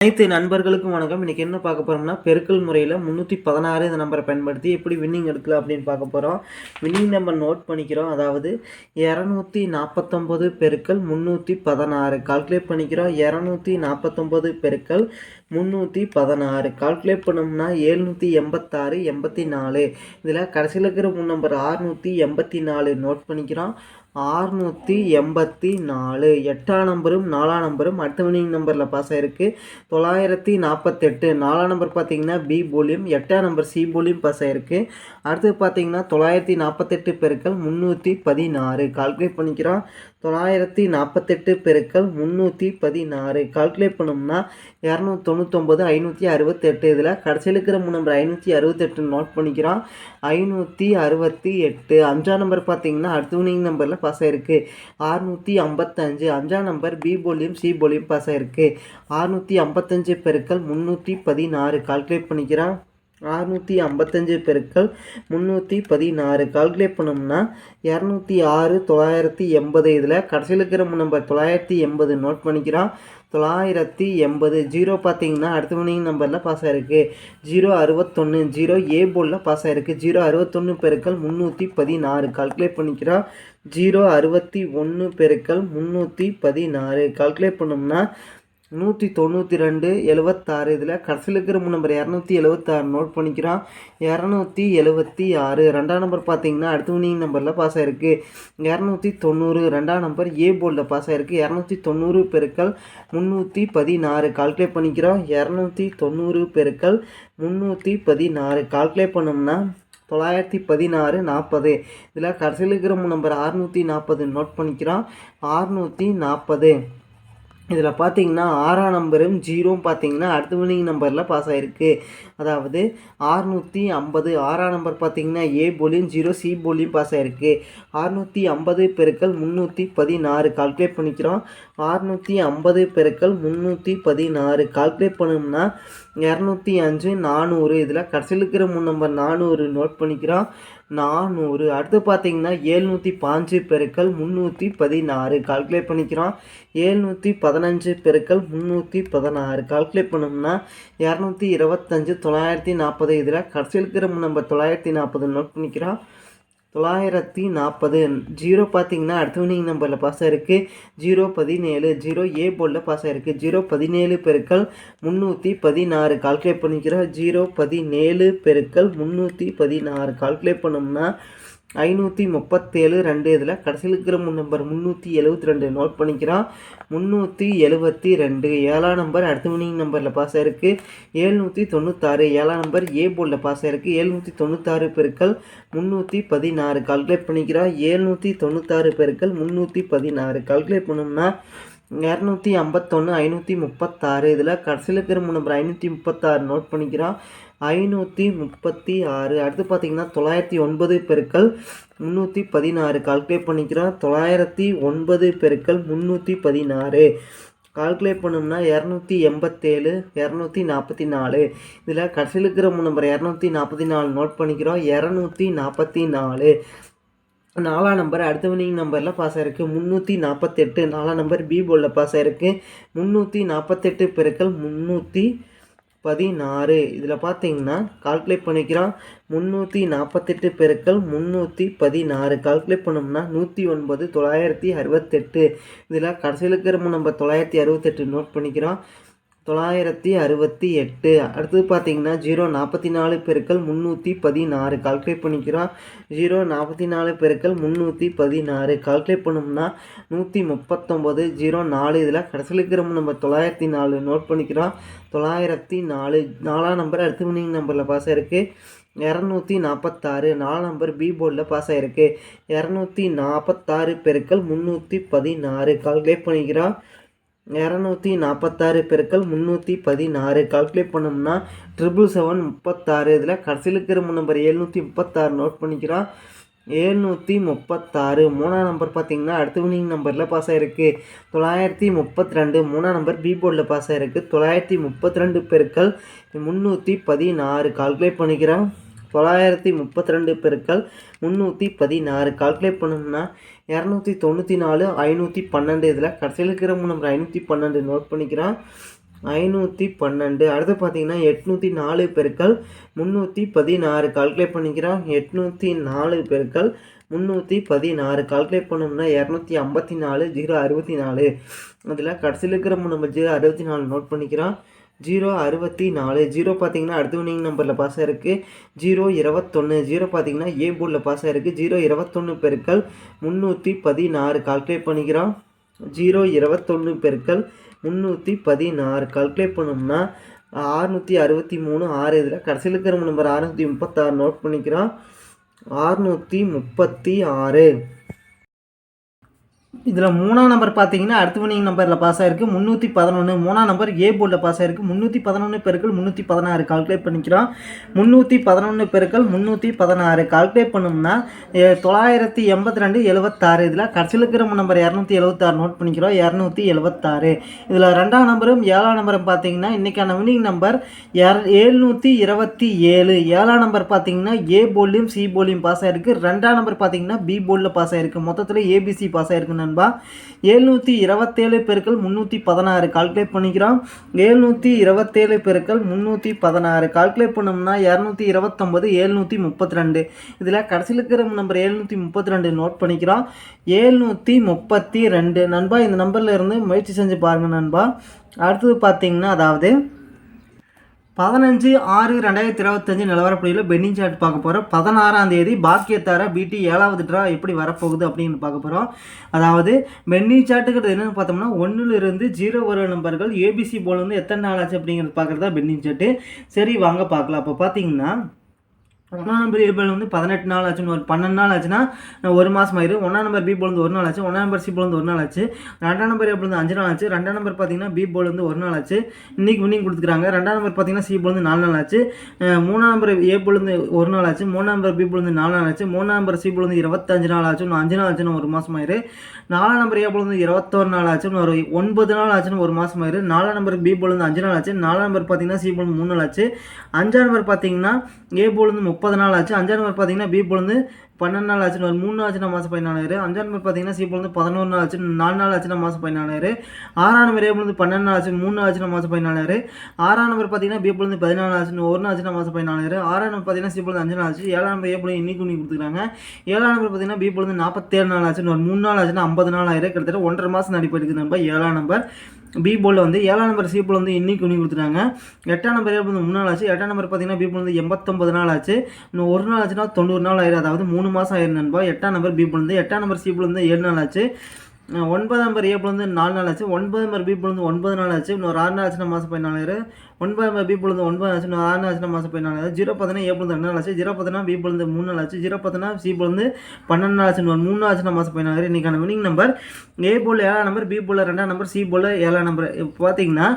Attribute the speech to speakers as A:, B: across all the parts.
A: அனைத்து நண்பர்களுக்கும் வணக்கம். இன்றைக்கி என்ன பார்க்க போகிறோம்னா பெருக்கல் முறையில் முந்நூற்றி பதினாறு இந்த நம்பரை பயன்படுத்தி எப்படி வின்னிங் எடுக்கலாம் அப்படின்னு பார்க்க போகிறோம் வின்னிங் நம்பர் நோட் பண்ணிக்கிறோம். அதாவது இரநூத்தி நாற்பத்தொம்பது பெருக்கல் முந்நூற்றி பதினாறு. கால்குலேட் பண்ணிக்கிறோம். இரநூத்தி நாற்பத்தொம்பது பெருக்கல் முந்நூற்றி பதினாறு. கால்குலேட் பண்ணோம்னா ஏழ்நூற்றி எண்பத்தாறு எண்பத்தி நாலு. இதில் கடைசியில் இருக்கிற முன் நம்பர் ஆறுநூற்றி எண்பத்தி நாலு நோட் பண்ணிக்கிறோம். ஆறுநூற்றி எண்பத்தி நாலு. எட்டாம் நம்பரும் நாலாம் நம்பரும் அடுத்த வினிங் நம்பரில் பாஸ் ஆகிருக்கு தொள்ளாயிரத்தி நாற்பத்தெட்டு. நாலாம் நம்பர் பார்த்தீங்கன்னா பி போலியம் எட்டாம் நம்பர் சி போலியம் பாஸ் ஆகிருக்கு அடுத்து பார்த்தீங்கன்னா தொள்ளாயிரத்தி நாற்பத்தெட்டு பெருக்கள் முந்நூற்றி பதினாறு. கால்குலேட் பண்ணிக்கிறோம். தொள்ளாயிரத்தி நாற்பத்தெட்டு பெருக்கள் முந்நூற்றி பதினாறு. கால்குலேட் பண்ணோம்னா இரநூத்தி தொண்ணூத்தொம்பது ஐநூற்றி அறுபத்தெட்டு. இதில் கடைசியில் இருக்கிற மூணு நம்பர் ஐநூற்றி அறுபத்தெட்டு நோட் பண்ணிக்கிறோம். ஐநூற்றி அறுபத்தி எட்டு. அஞ்சாம் நம்பர் பார்த்தீங்கன்னா அடுத்தவனிங் நம்பரில் பாஸ் ஆயிருக்கு. ஆறுநூற்றி ஐம்பத்தஞ்சு. அஞ்சாம் நம்பர் பி போலியும் சி போலியும் பாஸ் ஆயிருக்கு. ஆறுநூற்றி ஐம்பத்தஞ்சு பெருக்கள் முந்நூற்றி பதினாறு. கால்குலேட் பண்ணிக்கிறோம். அறுநூற்றி ஐம்பத்தஞ்சு பெருக்கள் முந்நூற்றி பதினாறு. கால்குலேட் பண்ணோம்னா இரநூத்தி ஆறு தொள்ளாயிரத்தி எண்பது. இதில் கடைசியில் இருக்கிற நம்பர் தொள்ளாயிரத்தி எண்பது நோட் பண்ணிக்கிறோம். தொள்ளாயிரத்தி எண்பது. ஜீரோ பார்த்தீங்கன்னா அடுத்த மணி நம்பரில் பாஸ் ஆகிருக்கு ஜீரோ அறுபத்தொன்று ஜீரோ ஏ போர்டில் பாஸ் ஆகிருக்கு ஜீரோ அறுபத்தொன்று பெருக்கள் முந்நூற்றி பதினாறு. கால்குலேட் பண்ணிக்கிறோம். ஜீரோ அறுபத்தி ஒன்று பெருக்கள் முந்நூற்றி பதினாறு. கால்குலேட் பண்ணோம்னா நூற்றி தொண்ணூற்றி ரெண்டு எழுவத்தாறு இதில் கடைசியில் இருக்கிற நம்பர் இரநூத்தி எழுவத்தாறு நோட் பண்ணிக்கிறோம் இரநூத்தி எழுவத்தி ஆறு ரெண்டாம் நம்பர் பார்த்தீங்கன்னா அடுத்த வினிங் நம்பரில் பாஸ் ஆகிருக்கு இரநூத்தி தொண்ணூறு ரெண்டாம் நம்பர் ஏ போர்டில் பாஸ் ஆகிருக்கு இரநூத்தி தொண்ணூறு பெருக்கள் முந்நூற்றி பதினாறு கால்குலேட் பண்ணிக்கிறோம். இரநூத்தி தொண்ணூறு பெருக்கள் முந்நூற்றி பதினாறு கால்குலேட் பண்ணோம்னா தொள்ளாயிரத்தி பதினாறு நாற்பது இதில் கடைசியில் இருக்கிற நம்பர் அறுநூற்றி நாற்பது நோட் பண்ணிக்கிறோம். அறுநூற்றி நாற்பது இதில் பார்த்தீங்கன்னா ஆறாம் நம்பரும் ஜீரோவும் பார்த்தீங்கன்னா அடுத்த வினிங் நம்பரில் பாஸ் ஆகிருக்கு அதாவது ஆறுநூற்றி ஐம்பது ஆறாம் நம்பர் பார்த்தீங்கன்னா ஏ போலியும் ஜீரோ சி போலியும் பாஸ் ஆகிருக்கு ஆறுநூற்றி ஐம்பது பெருக்கள் முந்நூற்றி பதினாறு. கால்குலேட் பண்ணிக்கிறோம். ஆறுநூற்றி ஐம்பது பெருக்கள் முந்நூற்றி பதினாறு. கால்குலேட் பண்ணோம்னா இரநூத்தி அஞ்சு நானூறு. இதில் கடைசியில் இருக்கிற மூணு நம்பர் நானூறு நோட் பண்ணிக்கிறோம். நானூறு. அடுத்து பார்த்தீங்கன்னா ஏழ்நூற்றி பாஞ்சு பெருக்கள் முந்நூற்றி பதினாறு. கால்குலேட் பண்ணிக்கிறோம். ஏழ்நூற்றி பதினஞ்சு பெருக்கள் முந்நூற்றி பதினாறு. கால்குலேட் பண்ணோம்னா இரநூத்தி இருபத்தஞ்சு தொள்ளாயிரத்தி நாற்பது. இதில் கடைசியில் இருக்கிற நம்ம தொள்ளாயிரத்தி நாற்பது நோட் பண்ணிக்கிறோம். தொள்ளாயிரத்தி நாற்பது. ஜீரோ பார்த்தீங்கன்னா அடுத்த வினிங் நம்பரில் பாஸ் ஆயிருக்கு. ஜீரோ பதினேழு. ஜீரோ ஏ போர்டில் பாஸ் ஆயிருக்கு. ஜீரோ பதினேழு பெருக்கள் முந்நூற்றி பதினாறு. கால்குலேட் பண்ணிக்கிறோம். ஜீரோ பதினேழு பெருக்கள் முந்நூற்றி பதினாறு. கால்குலேட் பண்ணோம்னா ஐநூற்றி முப்பத்தேழு ரெண்டு இதில் கடைசியில் இருக்கிற நம்பர் முந்நூற்றி எழுபத்தி ரெண்டு நோட் பண்ணிக்கிறான். முந்நூற்றி எழுபத்தி ரெண்டு ஏழாம் நம்பர் அடுத்த வினிங் நம்பரில் பாஸ் ஆயிருக்கு. ஏழ்நூற்றி தொண்ணூத்தாறு ஏழாம் நம்பர் ஏ போர்டில் பாஸ் ஆயிருக்கு. ஏழ்நூற்றி தொண்ணூத்தாறு பெருக்கள் முந்நூற்றி பதினாறு கால்குலேட் பண்ணிக்கிறோம் ஏழ்நூற்றி தொண்ணூத்தாறு பெருக்கள் முந்நூற்றி பதினாறு கால்குலேட் பண்ணோம்னா இரநூத்தி ஐம்பத்தொன்று ஐநூற்றி முப்பத்தாறு இதில் கடைசியில் இருக்கிற நம்பர் ஐநூற்றி முப்பத்தாறு நோட் பண்ணிக்கிறோம் ஐநூற்றி முப்பத்தி ஆறு. அடுத்து பார்த்தீங்கன்னா தொள்ளாயிரத்தி ஒன்பது பெருக்கள் முந்நூற்றி பதினாறு. கால்குலேட் பண்ணிக்கிறோம். தொள்ளாயிரத்தி ஒன்பது பெருக்கள் முந்நூற்றி பதினாறு. கால்குலேட் பண்ணோம்னா இரநூத்தி எண்பத்தேழு இரநூத்தி நாற்பத்தி நாலு. இதில் கடைசியில் இருக்கிற நம்பர் இரநூத்தி நாற்பத்தி நாலு நோட் பண்ணிக்கிறோம். இரநூத்தி நாற்பத்தி நாலு. நாலாம் நம்பர் அடுத்த வினிங் நம்பரில் பாஸ் ஆயிருக்கு. முந்நூற்றி நாற்பத்தெட்டு. நாலாம் நம்பர் பி போலில் பாஸ் ஆயிருக்கு. முந்நூற்றி நாற்பத்தெட்டு பெருக்கள் முந்நூற்றி பதினாறு. இதில் பார்த்தீங்கன்னா கால்குலேட் பண்ணிக்கிறோம் முந்நூற்றி நாற்பத்தெட்டு பெருக்கள் முந்நூற்றி பதினாறு. கால்குலேட் பண்ணோம்னா நூற்றி ஒன்பது தொள்ளாயிரத்தி அறுபத்தெட்டு. இதில் கடைசியில் இருக்கிற நம்ம தொள்ளாயிரத்தி அறுபத்தெட்டு நோட் பண்ணிக்கிறோம் தொள்ளாயிரத்தி அறுபத்தி எட்டு. அடுத்தது பார்த்தீங்கன்னா ஜீரோ நாற்பத்தி நாலு பெருக்கள் முந்நூற்றி பதினாறு. கால்குலேட் பண்ணிக்கிறோம். ஜீரோ நாற்பத்தி நாலு பெருக்கள் முந்நூற்றி பதினாறு. கால்குலேட் பண்ணோம்னா நூற்றி முப்பத்தொம்போது. ஜீரோ நாலு இதில் கடைசியில் இருக்கிற நம்ம தொள்ளாயிரத்தி நாலு நோட் பண்ணிக்கிறோம். தொள்ளாயிரத்தி நாலு. நாலாம் நம்பர் அடுத்து மினிங் நம்பரில் பாஸ் ஆயிருக்கு. இரநூத்தி நாற்பத்தாறு. நாலு நம்பர் பி போர்டில் பாஸ் ஆகிருக்கு இரநூத்தி நாற்பத்தாறு பெருக்கள் முந்நூற்றி பதினாறு. கால்குலேட் பண்ணிக்கிறோம். இரநூத்தி நாற்பத்தாறு பெருக்கள் முந்நூற்றி பதினாறு. கால்குலேட் பண்ணோம்னா ட்ரிபிள் செவன் முப்பத்தாறு. இதில் கடைசியில் இருக்கிற நம்பர் எழுநூற்றி முப்பத்தாறு நோட் பண்ணிக்கிறோம். ஏழ்நூற்றி முப்பத்தாறு. மூணாம் நம்பர் பார்த்தீங்கன்னா அடுத்த வினிங் நம்பரில் பாஸ் ஆகிருக்கு தொள்ளாயிரத்தி முப்பத்தி ரெண்டு மூணாம் நம்பர் பி போர்டில் பாஸ் ஆகிருக்கு தொள்ளாயிரத்தி முப்பத்தி ரெண்டு பெருக்கள் முந்நூற்றி பதினாறு. கால்குலேட் பண்ணிக்கிறோம். தொள்ளாயிரத்தி முப்பத்தி ரெண்டு பெருக்கள் முந்நூற்றி பதினாறு. கால்குலேட் பண்ணோம்னா இரநூத்தி தொண்ணூற்றி நாலு ஐநூற்றி பன்னெண்டு. இதில் கடைசியில் இருக்கிற நம்பர் ஐநூற்றி பன்னெண்டு நோட் பண்ணிக்கிறோம் ஐநூற்றி பன்னெண்டு. அடுத்து பார்த்தீங்கன்னா எட்நூற்றி நாலு பெருக்கள் முந்நூற்றி பதினாறு. கால்குலேட் பண்ணிக்கிறோம் எட்நூற்றி நாலு பெருக்கள் முந்நூற்றி பதினாறு. கால்குலேட் பண்ணோம்னா இரநூத்தி ஐம்பத்தி நாலு ஜீரோ அறுபத்தி நாலு. அதில் கடைசியில் இருக்கிற நம்ம ஜீரோ அறுபத்தி நாலு நோட் பண்ணிக்கிறோம் ஜீரோ அறுபத்தி நாலு. ஜீரோ பார்த்தீங்கன்னா அடுத்த வினிங் நம்பரில் பாஸ் ஆயிருக்கு. ஜீரோ இருபத்தொன்று ஜீரோ பார்த்தீங்கன்னா ஏ போர்டில் பாஸ் ஆயிருக்கு. ஜீரோ இருபத்தொன்று பெருக்கள் முந்நூற்றி பதினாறு. கால்குலேட் பண்ணிக்கிறோம். ஜீரோ இருபத்தொன்று பெருக்கள் முந்நூற்றி பதினாறு. கால்குலேட் பண்ணோம்னா ஆறுநூற்றி அறுபத்தி மூணு ஆறு இதில் கடைசியில் இருக்கிற நம்பர் அறுநூற்றி முப்பத்தாறு நோட் பண்ணிக்கிறோம். ஆறுநூற்றி முப்பத்தி ஆறு. இதில் மூணாம் நம்பர் பார்த்தீங்கன்னா அடுத்த வினிங் நம்பரில் பாஸ் ஆயிருக்கு. முந்நூற்றி பதினொன்று மூணாம் நம்பர் ஏ போர்டில் பாஸ் ஆயிருக்கு. முந்நூற்றி பதினொன்று பெருக்கள் முந்நூற்றி பதினாறு. கால்குலேட் பண்ணிக்கிறோம். முந்நூற்றி பதினொன்று பெருக்கள் முந்நூற்றி பதினாறு. கால்குலேட் பண்ணோம்னா தொள்ளாயிரத்தி எண்பத்தி ரெண்டு எழுபத்தாறு இதில் கடைசியில் இருக்கிற நம்பர் இரநூத்தி எழுபத்தாறு நோட் பண்ணிக்கிறோம். இரநூத்தி எழுபத்தாறு இதில் ரெண்டாம் நம்பரும் ஏழாம் நம்பரும் பார்த்தீங்கன்னா இன்றைக்கான வினிங் நம்பர் ஏழ்நூற்றி இருபத்தி ஏழு. ஏழாம் நம்பர் பார்த்தீங்கன்னா ஏ போர்ட்லையும் சி போர்ட்லையும் பாஸ் ஆயிருக்கு. ரெண்டாம் நம்பர் பார்த்தீங்கன்னா பி போர்டில் பாஸ் ஆயிருக்கு. மொத்தத்தில் ஏபிசி பாஸ் ஆயிருக்குன்னு நண்பா. ஏழ்நூற்றி இருபத்தேழு பெருக்கள் முந்நூற்றி பதினாறு கால்குலேட் பண்ணிக்கிறோம். ஏழ்நூற்றி இருபத்தேழு பெருக்கள் முந்நூற்றி பதினாறு கால்குலேட் பண்ணோம்னா இரநூத்தி இருபத்தொம்பது ஏழ்நூற்றி முப்பத்தி ரெண்டு இதில் கடைசியில் இருக்கிற நம்பர் ஏழ்நூற்றி முப்பத்தி ரெண்டு நோட் பண்ணிக்கிறோம். ஏழ்நூற்றி முப்பத்தி ரெண்டு நண்பா இந்த நம்பரில் இருந்து முயற்சி செஞ்சு பாருங்கள் நண்பா. அடுத்தது பார்த்தீங்கன்னா அதாவது பதினஞ்சு ஆறு ரெண்டாயிரத்தி இருபத்தஞ்சு நிலவரப்படியில் பென்னிங் சார்ட் பார்க்க போகிறோம் பதினாறாம் தேதி பாக்கியத்தார பிடி ஏழாவது ட்ரா எப்படி வரப்போகுது அப்படின்னு பார்க்க போகிறோம் அதாவது பென்னிங் சார்ட்டுங்கிறது என்னென்னு பார்த்தோம்னா ஒன்றுலேருந்து ஜீரோ ஒரு நம்பர்கள் ஏபிசி போல் வந்து எத்தனை நாள் ஆச்சு அப்படிங்கிறது பார்க்குறது தான் பென்னிங் சார்ட்டு. சரி வாங்க பார்க்கலாம். அப்போ பார்த்தீங்கன்னா ஒன்றாம் நம்பர் ஏ போல் வந்து பதினெட்டு நாள் ஆச்சுன்னு ஒரு பன்னெண்டு நாள் ஆச்சுன்னா ஒரு மாதம் ஆயிரும் ஒன்றாம் நம்பர் பி போல் வந்து ஒரு நாள் ஆச்சு ஒன்றாம் நம்பர் சி போல் வந்து ஒரு நாள் ஆச்சு ரெண்டாம் நம்பர் ஏ போல் வந்து அஞ்சு நாள் ஆச்சு ரெண்டாம் நம்பர் பார்த்தீங்கன்னா பி போல் வந்து ஒரு நாள் ஆச்சு இன்னைக்கு வின்னிங் கொடுத்துருக்காங்க ரெண்டாம் நம்பர் பார்த்தீங்கன்னா சி போல் வந்து நாலு நாள் ஆச்சு மூணாம் நம்பர் ஏ போல் வந்து ஒரு நாள் ஆச்சு மூணாம் நம்பர் பி போல் வந்து நாலு நாள் ஆச்சு மூணாம் நம்பர் சி போல் வந்து இருபத்தஞ்சு நாள் ஆச்சு இன்னும் அஞ்சு நாள் ஆச்சுன்னு ஒரு மாதம் ஆயிரு நாலாம் நம்பர் ஏ போல் வந்து இருபத்தொரு நாள் ஆச்சுன்னு ஒரு ஒன்பது நாள் ஆச்சுன்னு ஒரு மாதம் ஆயிரு நாலாம் நம்பர் பி போல் வந்து அஞ்சு நாள் ஆச்சு நாலாம் நம்பர் பார்த்தீங்கன்னா சி போல் மூணு நாள் ஆச்சு அஞ்சாம் நம்பர் பார்த்தீங்கன்னா ஏ போல் வந்து முப்பது முப்பது நாள் ஆச்சு. அஞ்சாம் நம்பர் பார்த்தீங்கன்னா பி பொழுது பன்னெண்டு நாள் ஆச்சுன்னு ஒரு மூணு ஆச்சுன்னா மாதம் பதினாலாயிரம். அஞ்சாம் நம்பர் பார்த்தீங்கன்னா சி வந்து பதினோரு நாள் ஆச்சு நாலு நாள் ஆச்சுன்னா மாதம் பதினாலாயிரம். ஆறாம் நம்பர் ஏ வந்து பன்னெண்டு நாள் ஆச்சு மூணு நாள் ஆச்சுன்னா மாதம் பதினாலாயிரம். ஆறாம் நம்பர் பார்த்தீங்கன்னா பி வந்து பதினாலு ஆச்சுன்னு ஒரு நாள் ஆச்சுன்னா மாதம் பதினாலாயிரம். ஆறாம் நம்பர் பார்த்தீங்கன்னா சி போல் அஞ்சு நாள் ஆச்சு. ஏழாம் நம்பர் ஏ போல் இன்னைக்கு இன்னைக்கு கொடுத்துருக்காங்க. ஏழாம் நம்பர் பார்த்தீங்கன்னா பி வந்து நாற்பத்தேழு நாள் ஆச்சுன்னு ஒரு மூணு நாள் ஆச்சுன்னா ஐம்பது நாள் ஆயிரம். கிட்டத்தட்ட ஒன்றரை மாதம் நடிப்பு எடுக்குது நம்ம ஏழாம் நம்பர். பி போலில் வந்து ஏழாம் நம்பர் சி போல் வந்து இன்னைக்கு துணி கொடுத்துட்டாங்க. எட்டாம் நம்பர் ஏழு வந்து மூணு நாள் ஆச்சு. எட்டாம் நம்பர் பார்த்தீங்கன்னா பி போல் வந்து எண்பத்தொம்பது நாள் ஆச்சு. இன்னும் ஒரு நாள் ஆச்சுன்னா தொண்ணூறு நாள் ஆயிரும். அதாவது மூணு மாதம் ஆயிரும் நண்பா. எட்டாம் நம்பர் பி போல் வந்து எட்டாம் நம்பர் சி போல் வந்து ஏழு நாள் ஆச்சு. ஒன்பதாம் நம்பர் ஏ போல் வந்து நாலு நாள் ஆச்சு. ஒன்பது நம்பர் பி போல் வந்து ஒன்பது நாள் ஆச்சு. இன்னொரு ஆறு நாள் ஆச்சுன்னா மாதம் பதினாலாயிரம். ஒன்பது பி போல் ஒன்பது ஆச்சு ஆறு நாள் ஆச்சுன்னா மாதம் நாலு ஜீரோ பார்த்தீங்கன்னா ஏ போல் ரெண்டு நாள் ஆச்சு. ஜீரோ பார்த்தீங்கன்னா பி போல் மூணு நாள் ஆச்சு. ஜீரோ பார்த்தீங்கன்னா சி போல் பன்னெண்டு நாள் ஆச்சு மூணு ஆச்சு மாதம் மாதம் பதினாலாயிரம் இன்றைக்கான வினிங் நம்பர் ஏ போல் ஏழாம் நம்பர் பி போல் ரெண்டாம் நம்பர் சி போல் ஏழாம் நம்பர் இப்போ பார்த்தீங்கன்னா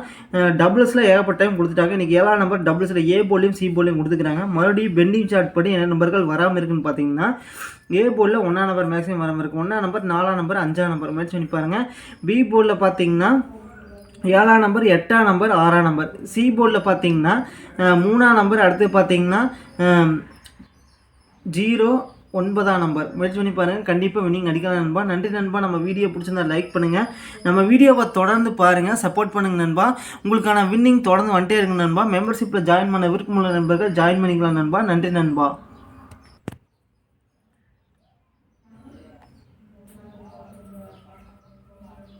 A: டபுள்ஸில் ஏகப்பட்ட டைம் கொடுத்துட்டாங்க. இன்றைக்கி ஏழாம் நம்பர் டபுள்ஸில் ஏ போலையும் சி போலையும் கொடுத்துக்கிறாங்க. மறுபடியும் பெண்டிங் சார்ட் படி என்ன நம்பர்கள் வராமல் இருக்குன்னு பார்த்தீங்கன்னா ஏ போர்டில் ஒன்றாம் நம்பர் மேக்ஸிமம் வராமல் இருக்கும் ஒன்றாம் நம்பர் நாலாம் நம்பர் அஞ்சாம் நம்பர் மாதிரி சொல்லி பாருங்கள் பி போர்டில் பார்த்தீங்கன்னா ஏழாம் நம்பர் எட்டாம் நம்பர் ஆறாம் நம்பர் சி போர்டில் பார்த்தீங்கன்னா மூணாம் நம்பர் அடுத்து பார்த்தீங்கன்னா ஜீரோ ஒன்பதாம் நம்பர் முயற்சி பண்ணி பாருங்கள் கண்டிப்பாக வினிங் அடிக்கலாம் நண்பா. நன்றி நண்பா. நம்ம வீடியோ பிடிச்சிருந்தா லைக் பண்ணுங்கள் நம்ம வீடியோவை தொடர்ந்து பாருங்கள் சப்போர்ட் பண்ணுங்க நண்பா. உங்களுக்கான வின்னிங் தொடர்ந்து வந்துட்டே இருங்க நண்பா. மெம்பர்ஷிப்பில் ஜாயின் பண்ண விருப்பமுள்ள நண்பர்கள் ஜாயின் பண்ணிக்கலாம் நண்பா. நன்றி நண்பா.